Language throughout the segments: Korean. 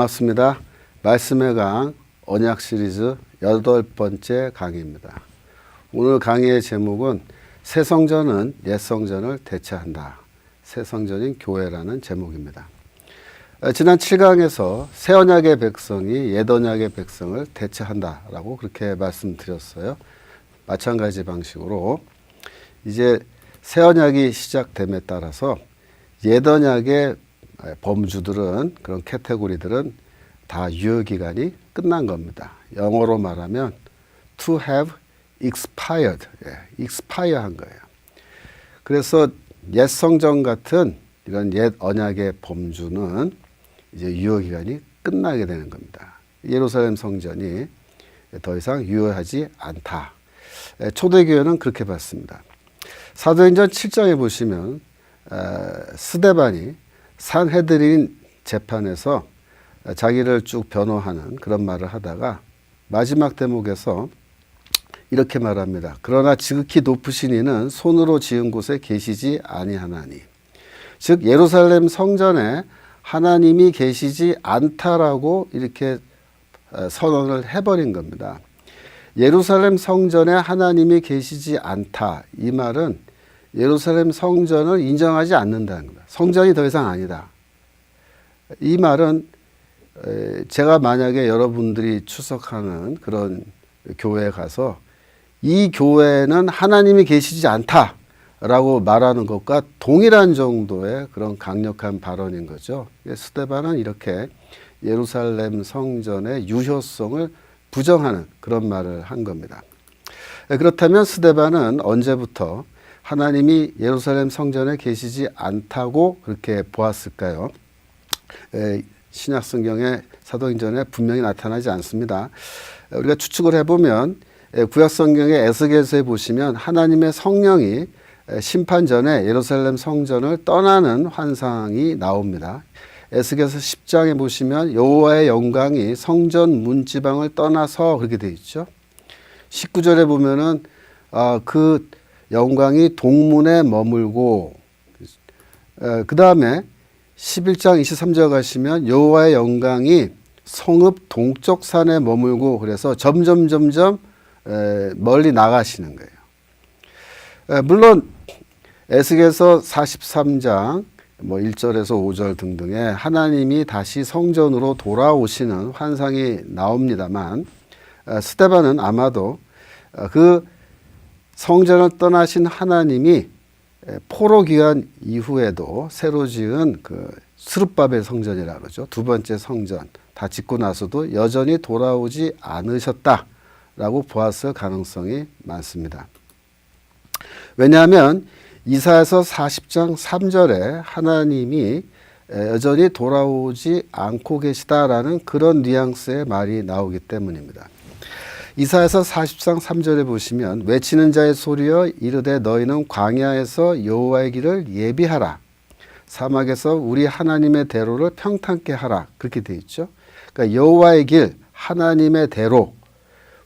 반갑습니다. 말씀의 강 언약 시리즈 여덟 번째 강의입니다. 오늘 강의의 제목은 새 성전은 옛 성전을 대체한다. 새 성전인 교회라는 제목입니다. 어, 지난 7강에서 새 언약의 백성이 옛 언약의 백성을 대체한다라고 그렇게 말씀드렸어요. 마찬가지 방식으로 이제 새 언약이 시작됨에 따라서 옛 언약의 범주들은 그런 카테고리들은 다 유효 기간이 끝난 겁니다. 영어로 말하면 to have expired, 예, expire 한 거예요. 그래서 옛 성전 같은 이런 옛 언약의 범주는 이제 유효 기간이 끝나게 되는 겁니다. 예루살렘 성전이 더 이상 유효하지 않다. 예, 초대교회는 그렇게 봤습니다. 사도행전 7장에 보시면 스데반이 산헤드린 재판에서 자기를 쭉 변호하는 그런 말을 하다가 마지막 대목에서 이렇게 말합니다. 그러나 지극히 높으신 이는 손으로 지은 곳에 계시지 아니하나니. 즉 예루살렘 성전에 하나님이 계시지 않다라고 이렇게 선언을 해버린 겁니다. 예루살렘 성전에 하나님이 계시지 않다. 이 말은 예루살렘 성전을 인정하지 않는다는 겁니다. 성전이 더 이상 아니다. 이 말은 제가 만약에 여러분들이 추석하는 그런 교회에 가서 이 교회는 하나님이 계시지 않다라고 말하는 것과 동일한 정도의 그런 강력한 발언인 거죠. 스테반은 이렇게 예루살렘 성전의 유효성을 부정하는 그런 말을 한 겁니다. 그렇다면 스데반은 언제부터 하나님이 예루살렘 성전에 계시지 않다고 그렇게 보았을까요? 신약 성경의 사도행전에 분명히 나타나지 않습니다. 우리가 추측을 해보면 구약 성경의 에스겔서에 보시면 하나님의 성령이 심판 전에 예루살렘 성전을 떠나는 환상이 나옵니다. 에스겔서 10장에 보시면 여호와의 영광이 성전 문지방을 떠나서 그렇게 돼 있죠. 19절에 보면은 아, 그 영광이 동문에 머물고 그 다음에 11장 23절 가시면 여호와의 영광이 성읍 동쪽 산에 머물고 그래서 점점 점점 멀리 나가시는 거예요. 물론 에스겔서 43장 뭐 1절에서 5절 등등에 하나님이 다시 성전으로 돌아오시는 환상이 나옵니다만 스테반은 아마도 그 성전을 떠나신 하나님이 포로 기간 이후에도 새로 지은 그 스룹바벨 성전이라 그러죠. 두 번째 성전 다 짓고 나서도 여전히 돌아오지 않으셨다라고 보았을 가능성이 많습니다. 왜냐하면 이사에서 40장 3절에 하나님이 여전히 돌아오지 않고 계시다라는 그런 뉘앙스의 말이 나오기 때문입니다. 이사에서 40장 3절에 보시면 외치는 자의 소리여 이르되 너희는 광야에서 여호와의 길을 예비하라. 사막에서 우리 하나님의 대로를 평탄케 하라. 그렇게 돼 있죠. 그러니까 여호와의 길, 하나님의 대로.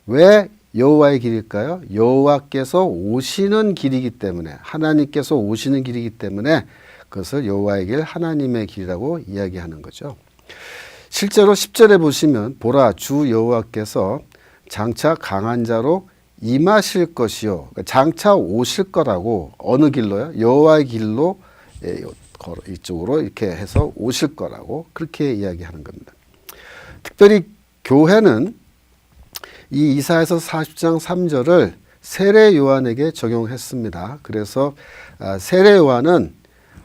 왜 여호와의 길일까요? 여호와께서 오시는 길이기 때문에 하나님께서 오시는 길이기 때문에 그것을 여호와의 길, 하나님의 길이라고 이야기하는 거죠. 실제로 10절에 보시면 보라 주 여호와께서 장차 강한 자로 임하실 것이요. 그러니까 장차 오실 거라고 어느 길로요? 여호와의 길로 예, 이쪽으로 이렇게 해서 오실 거라고 그렇게 이야기하는 겁니다. 특별히 교회는 이 이사에서 40장 3절을 세례 요한에게 적용했습니다. 그래서 아, 세례 요한은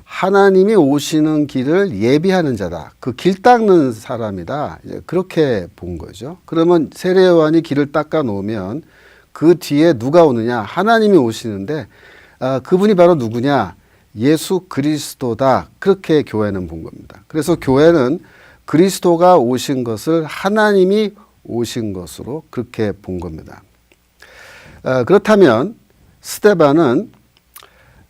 하나님이 오시는 길을 예비하는 자다. 그 길 닦는 사람이다. 그렇게 본 거죠. 그러면 세례 요한이 길을 닦아 놓으면 그 뒤에 누가 오느냐? 하나님이 오시는데 아, 그분이 바로 누구냐? 예수 그리스도다. 그렇게 교회는 본 겁니다. 그래서 교회는 그리스도가 오신 것을 하나님이 오신 것으로 그렇게 본 겁니다. 아, 그렇다면 스테반은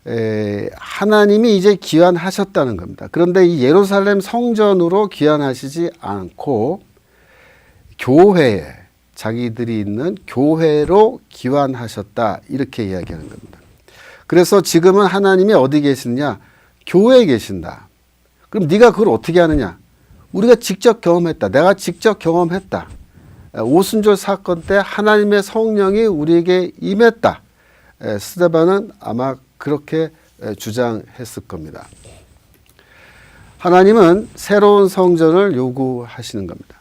에, 하나님이 이제 귀환하셨다는 겁니다. 그런데 이 예루살렘 성전으로 귀환하시지 않고 교회에 자기들이 있는 교회로 귀환하셨다 이렇게 이야기하는 겁니다. 그래서 지금은 하나님이 어디 계시느냐? 교회에 계신다. 그럼 네가 그걸 어떻게 하느냐? 우리가 직접 경험했다. 내가 직접 경험했다. 에, 오순절 사건 때 하나님의 성령이 우리에게 임했다. 에, 스데반은 아마 그렇게 에, 주장했을 겁니다. 하나님은 새로운 성전을 요구하시는 겁니다.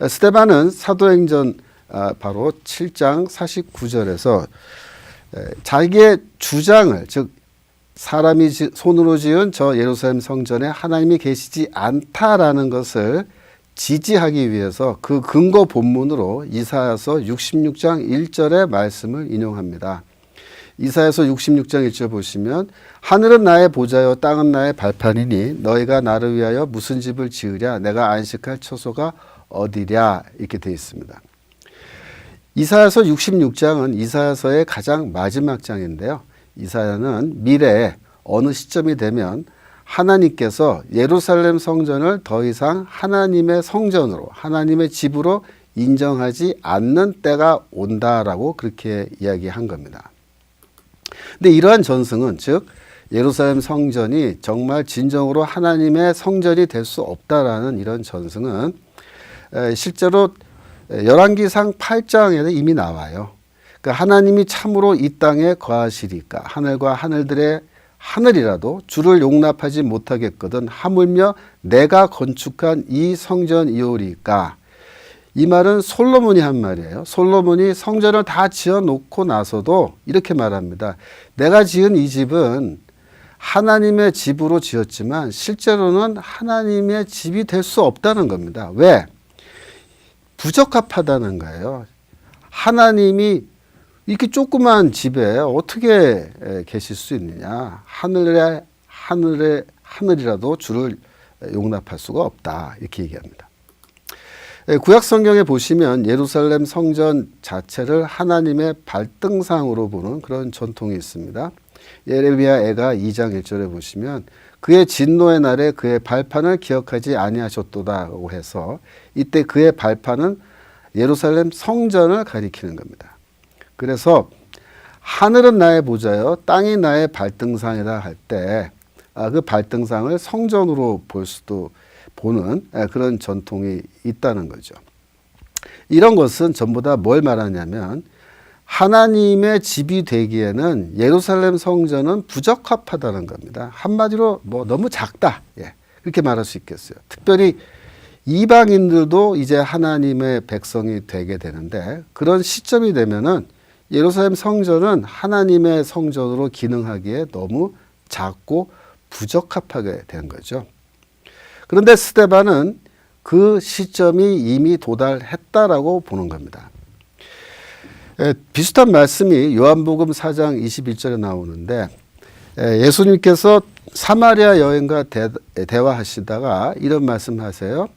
에, 스데반은 사도행전 아, 바로 7장 49절에서 자기의 주장을 즉 사람이 지- 손으로 지은 저 예루살렘 성전에 하나님이 계시지 않다라는 것을 지지하기 위해서 그 근거 본문으로 이사야서 66장 1절의 말씀을 인용합니다. 이사야서 66장 1절 보시면 하늘은 나의 보좌요 땅은 나의 발판이니 너희가 나를 위하여 무슨 집을 지으랴 내가 안식할 처소가 어디랴 이렇게 되어 있습니다. 이사야서 66장은 이사야서의 가장 마지막 장인데요. 이사야는 미래에 어느 시점이 되면 하나님께서 예루살렘 성전을 더 이상 하나님의 성전으로 하나님의 집으로 인정하지 않는 때가 온다라고 그렇게 이야기한 겁니다. 근데 이러한 전승은 즉 예루살렘 성전이 정말 진정으로 하나님의 성전이 될 수 없다라는 이런 전승은 에, 실제로 열왕기상 8장에는 이미 나와요. 그러니까 하나님이 참으로 이 땅에 거하시리까 하늘과 하늘들의 하늘이라도 주를 용납하지 못하겠거든 하물며 내가 건축한 이 성전이오리까 이 말은 솔로몬이 한 말이에요. 솔로몬이 성전을 다 지어 놓고 나서도 이렇게 말합니다. 내가 지은 이 집은 하나님의 집으로 지었지만 실제로는 하나님의 집이 될 수 없다는 겁니다. 왜? 부적합하다는 거예요. 하나님이 이렇게 조그만 집에 어떻게 에, 계실 수 있느냐? 하늘에 하늘에 하늘이라도 주를 용납할 수가 없다 이렇게 얘기합니다. 에, 구약 성경에 보시면 예루살렘 성전 자체를 하나님의 발등상으로 보는 그런 전통이 있습니다. 예레미야 애가 2장 1절에 보시면 그의 진노의 날에 그의 발판을 기억하지 아니하셨도다고 해서 이때 그의 발판은 예루살렘 성전을 가리키는 겁니다. 그래서 하늘은 나의 보좌요, 땅이 나의 발등상이다 할때 그 발등상을 성전으로 볼 수도 보는 예, 그런 전통이 있다는 거죠. 이런 것은 전부 다 뭘 말하냐면 하나님의 집이 되기에는 예루살렘 성전은 부적합하다는 겁니다. 한마디로 뭐 너무 작다. 예. 그렇게 말할 수 있겠어요. 특별히 이방인들도 이제 하나님의 백성이 되게 되는데 그런 시점이 되면은 예루살렘 성전은 하나님의 성전으로 기능하기에 너무 작고 부적합하게 된 거죠. 그런데 스테반은 그 시점이 이미 도달했다라고 보는 겁니다. 에, 비슷한 말씀이 요한복음 4장 21절에 나오는데 에, 예수님께서 사마리아 여인과 대, 대화하시다가 이런 말씀하세요.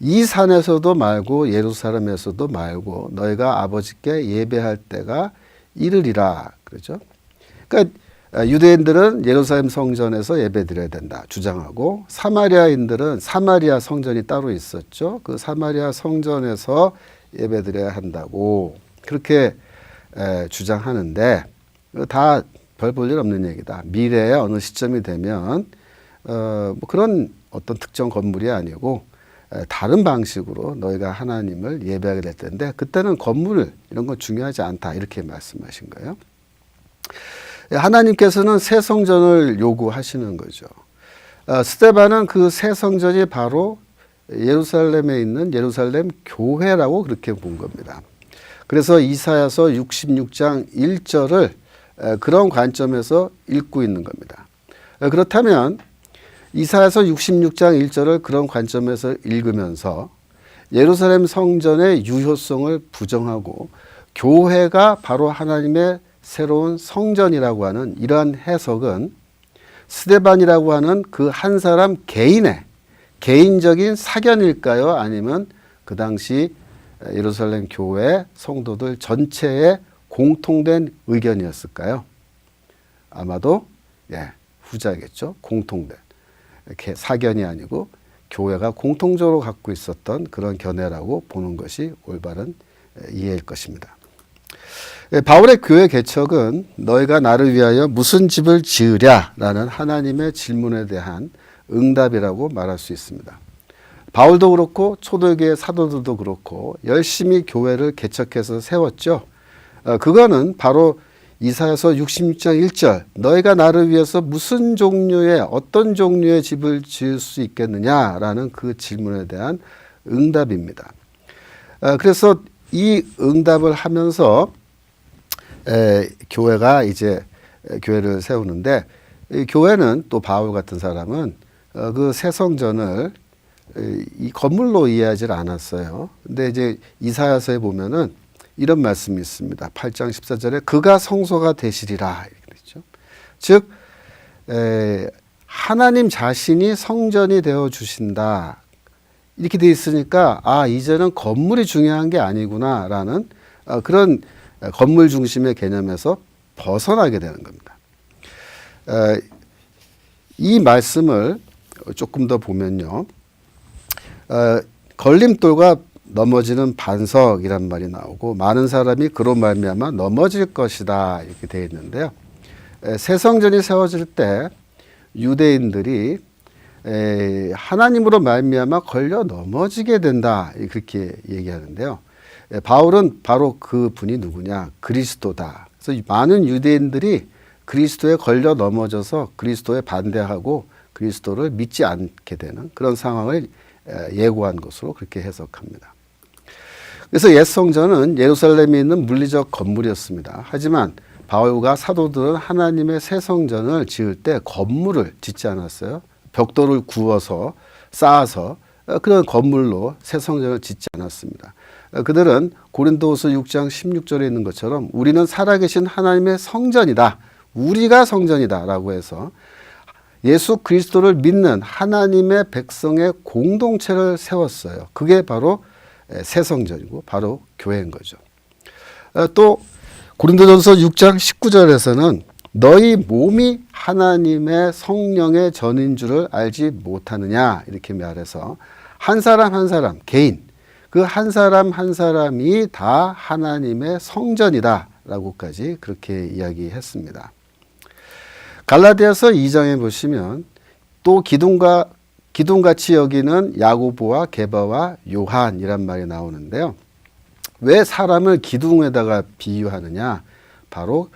이 산에서도 말고 예루살렘에서도 말고 너희가 아버지께 예배할 때가 이르리라 그러죠. 그러니까 유대인들은 예루살렘 성전에서 예배드려야 된다 주장하고 사마리아인들은 사마리아 성전이 따로 있었죠. 그 사마리아 성전에서 예배드려야 한다고 그렇게 에, 주장하는데 다 별 볼 일 없는 얘기다. 미래에 어느 시점이 되면 어, 뭐 그런 어떤 특정 건물이 아니고 에, 다른 방식으로 너희가 하나님을 예배하게 될 텐데 그때는 건물 이런 건 중요하지 않다 이렇게 말씀하신 거예요. 하나님께서는 새 성전을 요구하시는 거죠. 어, 스테반은 그 새 성전이 바로 예루살렘에 있는 예루살렘 교회라고 그렇게 본 겁니다. 그래서 이사야서 66장 1절을 에, 그런 관점에서 읽고 있는 겁니다. 에, 그렇다면 이사야서 66장 1절을 그런 관점에서 읽으면서 예루살렘 성전의 유효성을 부정하고 교회가 바로 하나님의 새로운 성전이라고 하는 이러한 해석은 스데반이라고 하는 그 한 사람 개인의 개인적인 사견일까요? 아니면 그 당시 예루살렘 교회 성도들 전체의 공통된 의견이었을까요? 아마도 예, 후자겠죠. 공통된 사견이 아니고 교회가 공통적으로 갖고 있었던 그런 견해라고 보는 것이 올바른 이해일 것입니다. 예, 바울의 교회 개척은 너희가 나를 위하여 무슨 집을 지으랴라는 하나님의 질문에 대한 응답이라고 말할 수 있습니다. 바울도 그렇고 초대교회 사도들도 그렇고 열심히 교회를 개척해서 세웠죠. 어, 그거는 바로 이사야서 66장 1절 너희가 나를 위해서 무슨 종류의 어떤 종류의 집을 지을 수 있겠느냐라는 그 질문에 대한 응답입니다. 어, 그래서 이 응답을 하면서 에, 교회가 이제 에, 교회를 세우는데 이 교회는 또 바울 같은 사람은 어, 그 새성전을 에, 이 건물로 이해하지 않았어요. 근데 이제 이사야서에 보면은 이런 말씀이 있습니다. 8장 14절에 그가 성소가 되시리라 되죠. 즉 에, 하나님 자신이 성전이 되어 주신다. 이렇게 돼 있으니까 아 이제는 건물이 중요한 게 아니구나라는 어, 그런 건물 중심의 개념에서 벗어나게 되는 겁니다. 에, 이 말씀을 조금 더 보면요, 어, 걸림돌과 넘어지는 반석이란 말이 나오고 많은 사람이 그로 말미암아 넘어질 것이다 이렇게 되어 있는데요. 에, 새 성전이 세워질 때 유대인들이 에, 하나님으로 말미암아 걸려 넘어지게 된다 그렇게 얘기하는데요. 에, 바울은 바로 그 분이 누구냐 그리스도다. 그래서 많은 유대인들이 그리스도에 걸려 넘어져서 그리스도에 반대하고 그리스도를 믿지 않게 되는 그런 상황을 에, 예고한 것으로 그렇게 해석합니다. 그래서 옛 성전은 예루살렘에 있는 물리적 건물이었습니다. 하지만 바울과 사도들은 하나님의 새 성전을 지을 때 건물을 짓지 않았어요. 벽돌을 구워서 쌓아서 어, 그런 건물로 새 성전을 짓지 않았습니다. 어, 그들은 고린도후서 6장 16절에 있는 것처럼 우리는 살아계신 하나님의 성전이다. 우리가 성전이다라고 해서 예수 그리스도를 믿는 하나님의 백성의 공동체를 세웠어요. 그게 바로 새 성전이고 바로 교회인 거죠. 어, 또 고린도전서 6장 19절에서는 너희 몸이 하나님의 성령의 전인 줄을 알지 못하느냐 이렇게 말해서 한 사람 한 사람 개인 그 한 사람 한 사람이 다 하나님의 성전이다라고까지 그렇게 이야기했습니다. 갈라디아서 2장에 보시면 또 기둥과 기둥같이 여기는 야고보와 게바와 요한이란 말이 나오는데요. 왜 사람을 기둥에다가 비유하느냐? 바로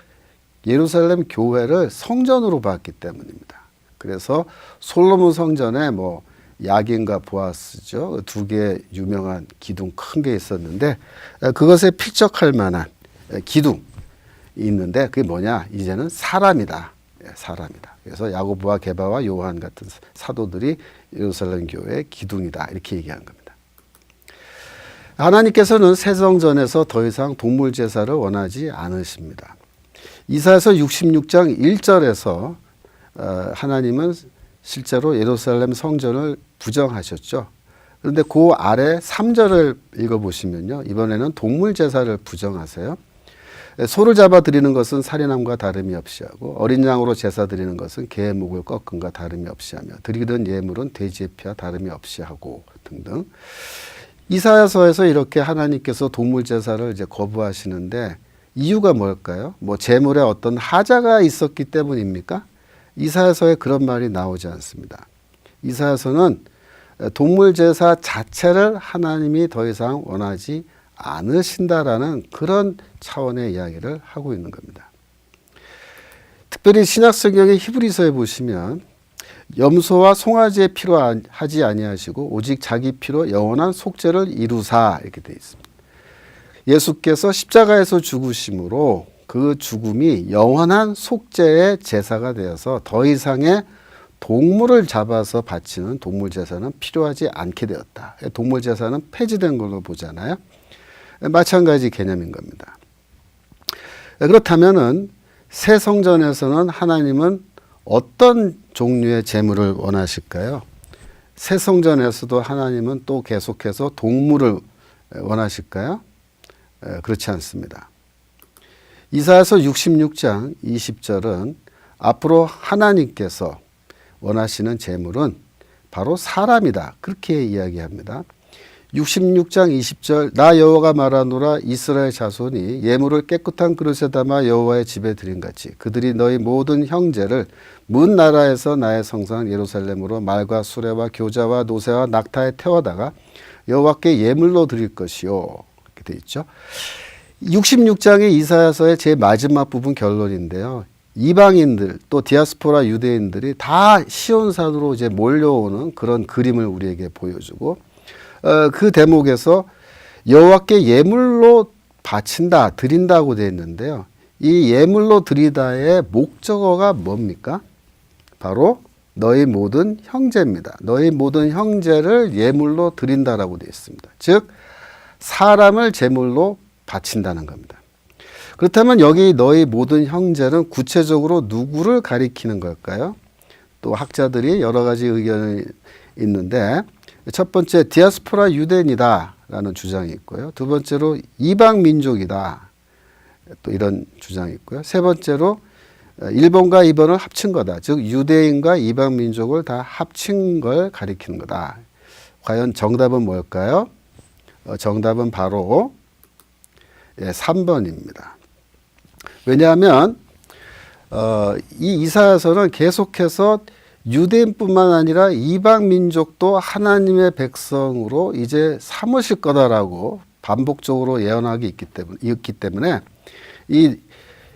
예루살렘 교회를 성전으로 봤기 때문입니다. 그래서 솔로몬 성전에 뭐 야긴과 보아스죠 두 개 유명한 기둥 큰 게 있었는데 그것에 필적할 만한 기둥이 있는데 그게 뭐냐? 이제는 사람이다. 예, 사람이다. 그래서 야고보와 게바와 요한 같은 사도들이 예루살렘 교회의 기둥이다 이렇게 얘기한 겁니다. 하나님께서는 새 성전에서 더 이상 동물 제사를 원하지 않으십니다. 이사에서 66장 1절에서 어, 하나님은 실제로 예루살렘 성전을 부정하셨죠. 그런데 그 아래 3절을 읽어보시면요. 이번에는 동물 제사를 부정하세요. 소를 잡아 드리는 것은 살인함과 다름이 없이 하고 어린 양으로 제사 드리는 것은 개의 목을 꺾음과 다름이 없이 하며 드리던 예물은 돼지의 피와 다름이 없이 하고 등등. 이사야서에서 이렇게 하나님께서 동물 제사를 이제 거부하시는데 이유가 뭘까요? 뭐 제물에 어떤 하자가 있었기 때문입니까? 이사야서에 그런 말이 나오지 않습니다. 이사야서는 동물 제사 자체를 하나님이 더 이상 원하지 않으신다라는 그런 차원의 이야기를 하고 있는 겁니다. 특별히 신약 성경의 히브리서에 보시면 염소와 송아지의 피로 하지 아니하시고 오직 자기 피로 영원한 속죄를 이루사 이렇게 되어 있습니다. 예수께서 십자가에서 죽으심으로 그 죽음이 영원한 속죄의 제사가 되어서 더 이상의 동물을 잡아서 바치는 동물 제사는 필요하지 않게 되었다. 동물 제사는 폐지된 걸로 보잖아요. 마찬가지 개념인 겁니다. 그렇다면은 새 성전에서는 하나님은 어떤 종류의 제물을 원하실까요? 새 성전에서도 하나님은 또 계속해서 동물을 원하실까요? 그렇지 않습니다. 이사야서 66장 20절은 앞으로 하나님께서 원하시는 제물은 바로 사람이다. 그렇게 이야기합니다. 66장 20절 나 여호와가 말하노라 이스라엘 자손이 예물을 깨끗한 그릇에 담아 여호와의 집에 드린 같이 그들이 너희 모든 형제를 문 나라에서 나의 성상 예루살렘으로 말과 수레와 교자와 노새와 낙타에 태워다가 여호와께 예물로 드릴 것이요 이렇게 돼 있죠. 66장의 이사야서의 제 마지막 부분 결론인데요. 이방인들 또 디아스포라 유대인들이 다 시온산으로 이제 몰려오는 그런 그림을 우리에게 보여주고 어, 그 대목에서 여호와께 예물로 바친다 드린다고 되어 있는데요. 이 예물로 드리다의 목적어가 뭡니까? 바로 너희 모든 형제입니다. 너희 모든 형제를 예물로 드린다라고 되어 있습니다. 즉 사람을 제물로 바친다는 겁니다. 그렇다면 여기 너희 모든 형제는 구체적으로 누구를 가리키는 걸까요? 또 학자들이 여러 가지 의견이 있는데 첫 번째 디아스포라 유대인이다라는 주장이 있고요. 두 번째로 이방 민족이다. 또 이런 주장이 있고요. 세 번째로 일본과 이번을 합친 거다. 즉 유대인과 이방 민족을 다 합친 걸 가리키는 거다. 과연 정답은 뭘까요? 어, 정답은 바로 예, 3번입니다. 왜냐하면 어, 이 이사야서는 계속해서 유대인뿐만 아니라 이방 민족도 하나님의 백성으로 이제 삼으실 거다라고 반복적으로 예언하기 있기 때문에 있기 때문에 이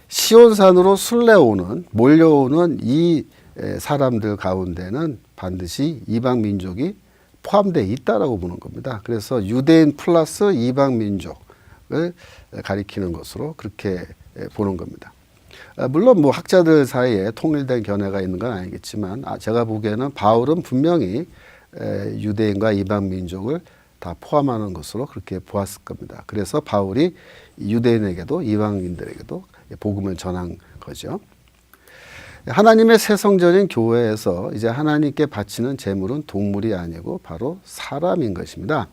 시온산으로 순례오는 몰려오는 이 에, 사람들 가운데는 반드시 이방 민족이 포함되어 있다라고 보는 겁니다. 그래서 유대인 플러스 이방 민족을 가리키는 것으로 그렇게 보는 겁니다. 아, 물론 뭐 학자들 사이에 통일된 견해가 있는 건 아니겠지만 아, 제가 보기에는 바울은 분명히 유대인과 이방 민족을 다 포함하는 것으로 그렇게 보았을 겁니다. 그래서 바울이 유대인에게도 이방인들에게도 복음을 전한 거죠. 하나님의 새 성전인 교회에서 이제 하나님께 바치는 제물은 동물이 아니고 바로 사람인 것입니다.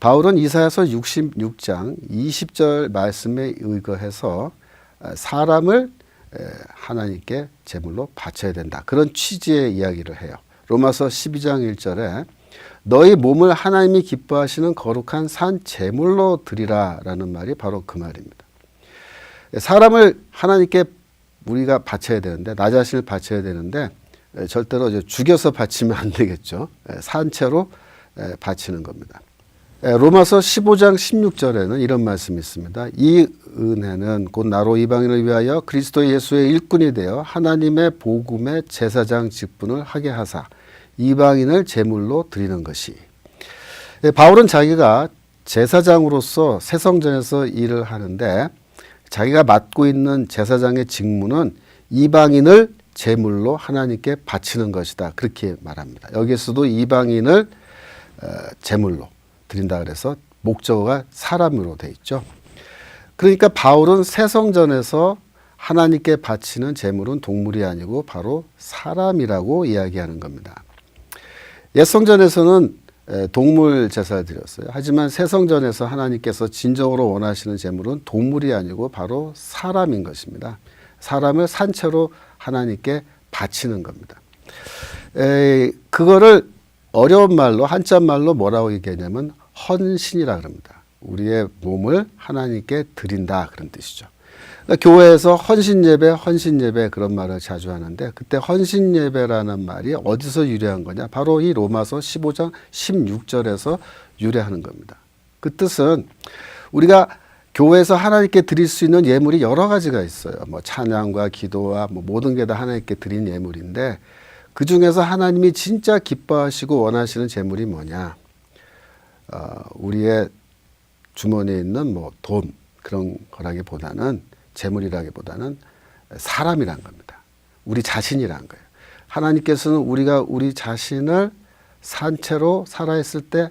바울은 이사야서 66장 20절 말씀에 의거해서 사람을 하나님께 제물로 바쳐야 된다. 그런 취지의 이야기를 해요. 로마서 12장 1절에 너희 몸을 하나님이 기뻐하시는 거룩한 산 제물로 드리라라는 말이 바로 그 말입니다. 사람을 하나님께 우리가 바쳐야 되는데 나 자신을 바쳐야 되는데 절대로 죽여서 바치면 안 되겠죠. 산채로 바치는 겁니다. 로마서 15장 16절에는 이런 말씀이 있습니다. 이 은혜는 곧 나로 이방인을 위하여 그리스도 예수의 일꾼이 되어 하나님의 복음의 제사장 직분을 하게 하사 이방인을 제물로 드리는 것이. 바울은 자기가 제사장으로서 새성전에서 일을 하는데 자기가 맡고 있는 제사장의 직무는 이방인을 제물로 하나님께 바치는 것이다. 그렇게 말합니다. 여기서도 이방인을 어, 제물로 드린다 그래서 목적어가 사람으로 돼 있죠. 그러니까 바울은 새성전에서 하나님께 바치는 제물은 동물이 아니고 바로 사람이라고 이야기하는 겁니다. 옛성전에서는 동물 제사를 드렸어요. 하지만 새성전에서 하나님께서 진정으로 원하시는 제물은 동물이 아니고 바로 사람인 것입니다. 사람을 산채로 하나님께 바치는 겁니다. 에, 그거를 어려운 말로 한자 말로 뭐라고 얘기하냐면 헌신이라 그럽니다. 우리의 몸을 하나님께 드린다 그런 뜻이죠. 그러니까 교회에서 헌신 예배, 헌신 예배 그런 말을 자주 하는데 그때 헌신 예배라는 말이 어디서 유래한 거냐? 바로 이 로마서 15장 16절에서 유래하는 겁니다. 그 뜻은 우리가 교회에서 하나님께 드릴 수 있는 예물이 여러 가지가 있어요. 뭐 찬양과 기도와 뭐 모든 게 다 하나님께 드린 예물인데 그 중에서 하나님이 진짜 기뻐하시고 원하시는 제물이 뭐냐? 어, 우리의 주머니에 있는 뭐 돈 그런 거라기보다는 재물이라기보다는 사람이란 겁니다. 우리 자신이란 거예요. 하나님께서는 우리가 우리 자신을 산채로 살아있을 때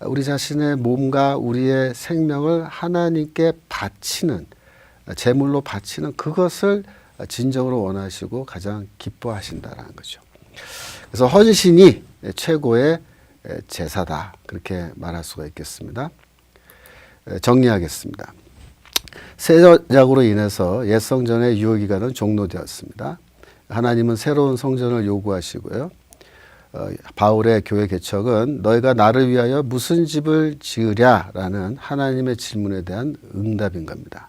우리 자신의 몸과 우리의 생명을 하나님께 바치는 제물로 바치는 그것을 진정으로 원하시고 가장 기뻐하신다라는 거죠. 그래서 헌신이 최고의 제사다 그렇게 말할 수가 있겠습니다. 정리하겠습니다. 세작으로 인해서 옛 성전의 유효 기간은 종료되었습니다. 하나님은 새로운 성전을 요구하시고요. 어, 바울의 교회 개척은 너희가 나를 위하여 무슨 집을 지으랴라는 하나님의 질문에 대한 응답인 겁니다.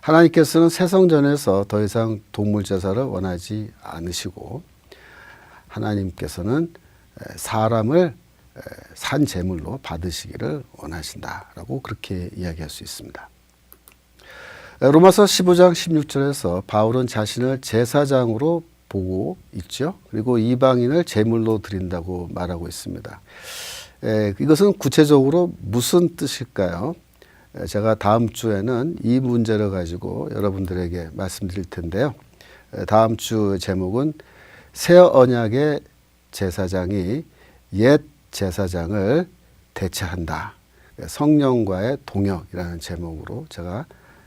하나님께서는 새 성전에서 더 이상 동물 제사를 원하지 않으시고 하나님께서는 에, 사람을 에, 산 제물로 받으시기를 원하신다라고 그렇게 이야기할 수 있습니다. 에, 로마서 15장 16절에서 바울은 자신을 제사장으로 보고 있죠. 그리고 이방인을 제물로 드린다고 말하고 있습니다. 에, 이것은 구체적으로 무슨 뜻일까요? 에, 제가 다음 주에는 이 문제를 가지고 여러분들에게 말씀드릴 텐데요. 에, 다음 주 제목은 새 언약의 제사장이 옛 제사장을 대체한다. 성령과의 동역이라는 제목으로 제가 에,